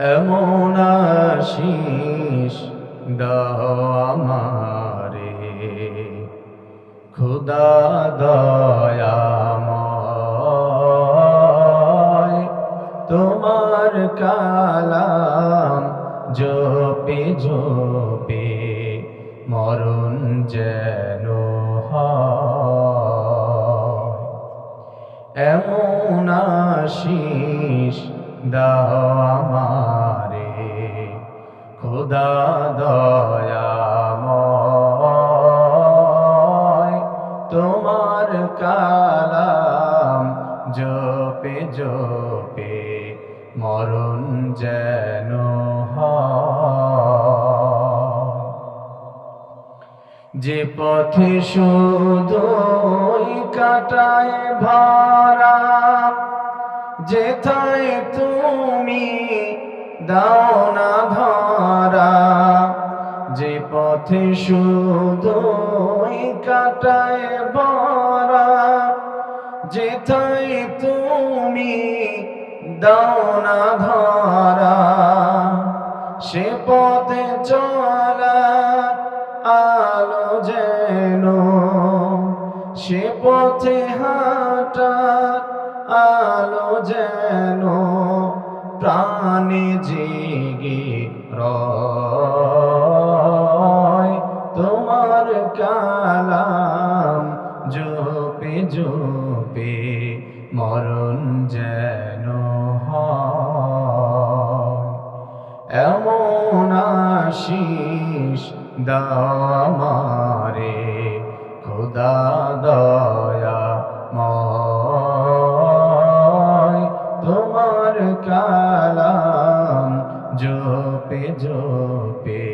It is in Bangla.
এমন আশিস দাও আমারে। খুদা দয়াময় তোমার কালাম জপে জপে মরণ যেন এমন আশিস দাও আমারে। খোদা দয়াময়, তোমার কালাম জপে জপে মরণ যেন যে পথে শুধুই কাটায় ভাড়া যেথায় তুমি দাও না ধরা, যে পথে শুধুই কাটায় ভরা, যেথায় তুমি দাও না ধরা, সে পথে চলা আলো যেন, সে পথে হাঁটার আলো যেন প্রাণে জেগে রয়। তোমার কালাম জোপে জোপে মরণ যেন এমন আশিস দামারে, খোদা দয়া কালাম জোপে জপে